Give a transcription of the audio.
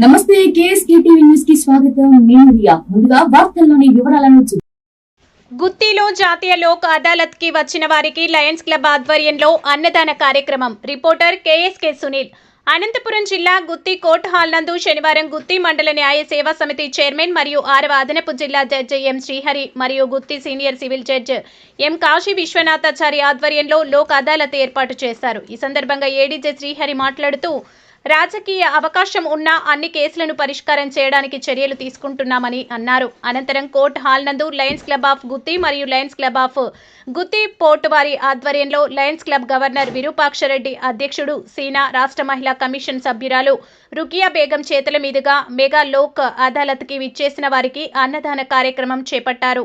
నమస్తే KSK TV న్యూస్కి స్వాగతం. నేను రియా. ముందుగా వార్తల్లోని వివరాలను చూ- గుత్తిలో జాతీయ లోక్ అదాలత్కి వచ్చిన వారికి లయన్స్ క్లబ్ ఆధ్వర్యంలో అన్నదాన కార్యక్రమం. Reporter KSK Sunil. అనంతపురం జిల్లా గుత్తి కోర్టు హాల్ నందు శనివారం గుత్తి మండల న్యాయ సేవా సమితి చైర్మన్ మరియు ఆరవ అదనపు జిల్లా జడ్జి ఎం శ్రీహరి మరియు Gooty senior civil judge M Kasi Viswanathachari ఆధ్వర్యంలో లోక్ అదాలత్ ఏర్పాటు చేశారు. ఈ సందర్భంగా ఏడీజే శ్రీహరి మాట్లాడుతూ రాజకీయ అవకాశం ఉన్న అన్ని కేసులను పరిష్కారం చేయడానికి చర్యలు తీసుకుంటున్నామని అన్నారు. అనంతరం కోర్ట్ హాల్ నందు లయన్స్ క్లబ్ ఆఫ్ గుత్తి మరియు Lions Club of Gooty fort వారి ఆధ్వర్యంలో లయన్స్ క్లబ్ గవర్నర్ విరూపాక్షరెడ్డి అధ్యక్షుడు సీనా రాష్ట్ర మహిళా కమిషన్ సభ్యురాలు రుకియా బేగం చేతుల మీదుగా మెగా లోక్ అదాలత్కి విచ్చేసిన వారికి అన్నదాన కార్యక్రమం చేపట్టారు.